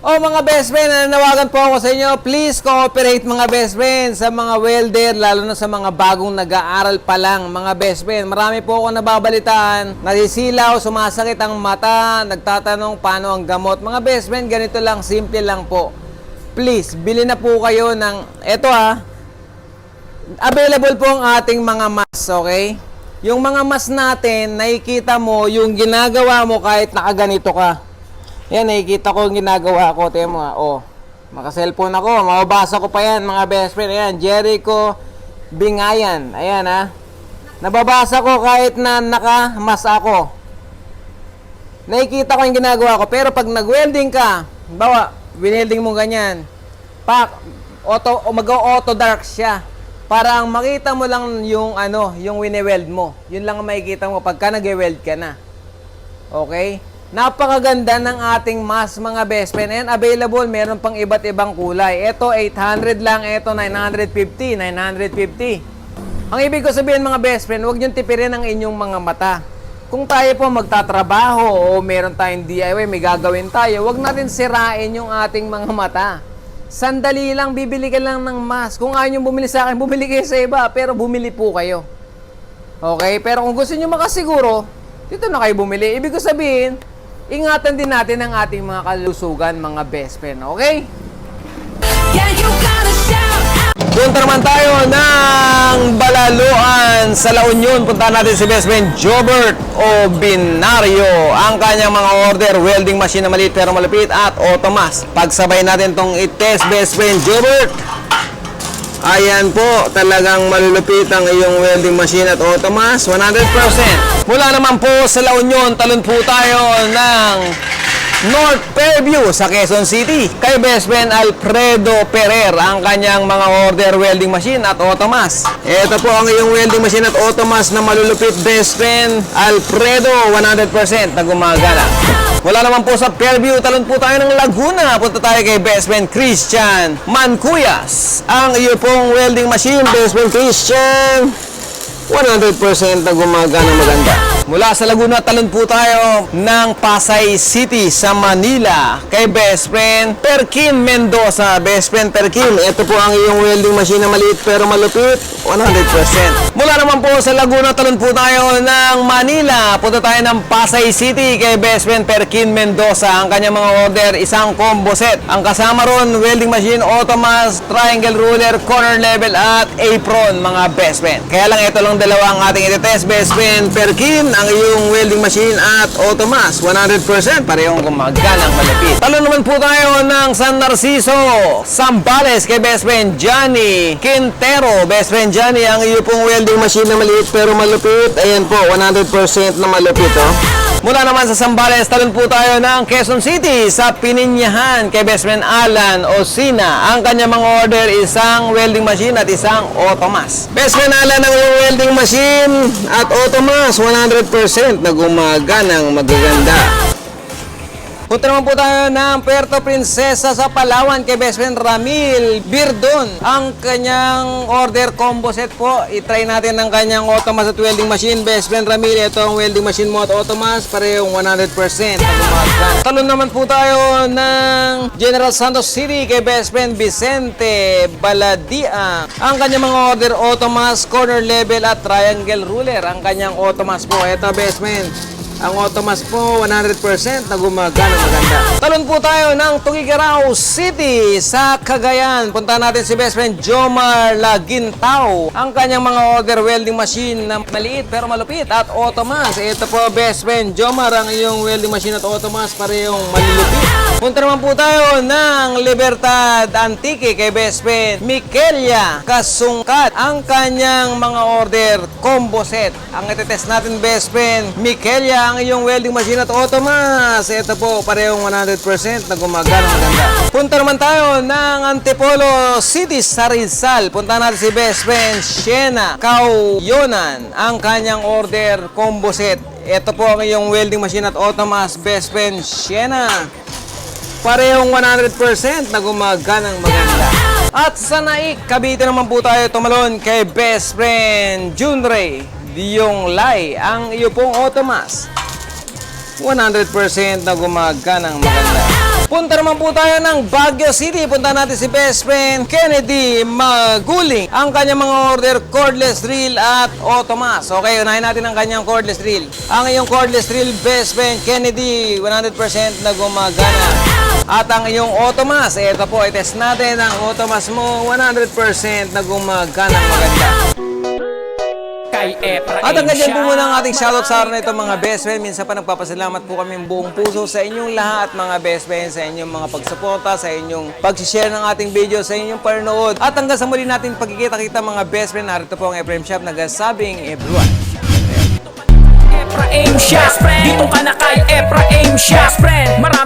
Oh mga best friend, nananawagan po ako sa inyo, please cooperate mga best friend sa mga welder, lalo na sa mga bagong nag-aaral pa lang mga best friend. Marami po ako nababalitaan, nasisilaw, sumasakit ang mata, nagtatanong paano ang gamot. Mga best friend, ganito lang, simple lang po. Please, bili na po kayo ng, eto ah, available po ang ating mga mask, okay? Yung mga mask natin, nakikita mo yung ginagawa mo kahit nakaganito ka. Yan, nakikita ko yung ginagawa ko. Tingnan mo nga, oh. Maka-cellphone ako. Mababasa ko pa yan, mga best friend. Ayan, Jericho Bingayan. Ayan, ha. Nababasa ko kahit na naka-mas ako. Nakikita ko yung ginagawa ko. Pero pag nag-welding ka, bawa, winelding mo ganyan, pak, auto, mag-auto dark siya. Para ang makita mo lang yung ano, yung wine-weld mo. Yun lang ang makikita mo pagka nag-weld ka na. Okay? Napakaganda ng ating mask mga best friend. And available, meron pang iba't ibang kulay. Ito 800 lang, ito 950, 950. Ang ibig ko sabihin mga best friend, huwag niyong tipirin ang inyong mga mata. Kung tayo po magtatrabaho o meron tayong DIY, may gagawin tayo, huwag natin sirain yung ating mga mata. Sandali lang, bibili ka lang ng mask. Kung ayaw nyo bumili sa akin, bumili kayo sa iba, pero bumili po kayo. Okay? Pero kung gusto nyo makasiguro, dito na kayo bumili. Ibig ko sabihin, ingatan din natin ang ating mga kalusugan, mga best friend. Okay? Yeah, you gotta shout out. Punta naman tayo ng Balaluan sa La Union. Punta natin si best friend Jobert o Binario. Ang kanyang mga order, welding machine na maliit pero malapit at automas. Pagsabay natin tong i-test best friend Jobert. Ayan po, talagang malulupit ang iyong welding machine at automas, 100%. Mula naman po sa La Union, talon po tayo ng North Fairview sa Quezon City. Kay best friend Alfredo Ferrer ang kanyang mga order welding machine at automas. Ito po ang iyong welding machine at automas na malulupit best friend Alfredo 100% na gumagana. Wala naman po sa Fairview, talon po tayo ng Laguna. Punta tayo kay best friend Christian Mancuyas. Ang iyo pong welding machine, best friend Christian. 100% na gumagana maganda. Mula sa Laguna, talon po tayo ng Pasay City sa Manila kay best friend Perkin Mendoza. Best friend Perkin, ito po ang iyong welding machine na maliit pero malupit, 100%. Mula naman po sa Laguna, talon po tayo ng Manila. Punta tayo ng Pasay City kay best friend Perkin Mendoza. Ang kanyang mga order, isang combo set. Ang kasama ron, welding machine, automas, triangle ruler, corner level at apron, mga best friend. Kaya lang ito lang dalawa ang ating itetest, best friend Perkin, ang iyong welding machine at automas, 100% parehong gumaganang malapit. Talo naman po tayo ng San Narciso, Sambales kay best friend Johnny Quintero. Best friend Johnny, ang iyo pong welding machine na maliit pero malupit. Ayan po, 100% na malupit oh. Mula naman sa Sambales, talon po tayo ng Quezon City sa Pininyahan kay best friend Alan Osina. Ang kanya mga order, isang welding machine at isang automas. Best friend Alan, ang iyong welding machine at automas, 100% na gumaganang magaganda. Punta naman po tayo ng Puerto Princesa sa Palawan kay best friend Ramil Birdon. Ang kanyang order combo set po. I-try natin ang kanyang automas at welding machine. Best friend Ramil, ito ang welding machine mo at automas. Parehong 100% na gumagan. Talon naman po tayo ng General Santos City kay best friend Vicente Baladia. Ang kanyang mga order automas, corner level at triangle ruler. Ang kanyang automas po. Ito best friend. Ang automas po, 100% na gumagana maganda. Talon po tayo ng Tugigaraw City sa Cagayan. Punta natin si best friend Jomar Lagintao. Ang kanyang mga order welding machine na maliit pero malupit at automas. Ito po best friend Jomar, ang iyong welding machine at automas parehong malulupit. Punta naman po tayo ng Libertad Antique kay best friend Mikelia Kasungkat. Ang kanyang mga order combo set. Ang itetest natin best friend Mikelia ang iyong welding machine at automas. Ito po parehong 100% na gumagana maganda. Punta naman tayo ng Antipolo City sa Rizal. Punta natin si best friend Shena Kauyonan. Ang kanyang order combo set. Ito po ang iyong welding machine at automas best friend Shena parehong 100% na gumaganang maganda. At sa Naik, Cavite naman po tayo tumalon kay best friend Junray Diyong Lai, ang iyo pong automas. 100% na gumaganang maganda. Punta naman po tayo ng Baguio City. Punta natin si best friend Kennedy Maguling. Ang kanyang mga order, cordless drill at automas. Okay, unahin natin ang kanyang cordless drill. Ang iyong cordless drill, best friend Kennedy, 100% na gumagana. At ang iyong automas, ito po, itest natin ang automas mo, 100% na gumagana maganda. Kay Efraim At hanggang dyan po muna ang ating shoutout sa araw na ito mga best friend. Minsan pa nagpapasalamat po kami buong puso sa inyong lahat mga best friend, sa inyong mga pagsuporta, sa inyong pag-share ng ating video, sa inyong panonood. At hanggang sa muli natin pagkikita-kita mga best friend, narito po ang Ephraim Shop nagsasabing everyone. Efraim siya Dito ka na kay Efraim siya Marami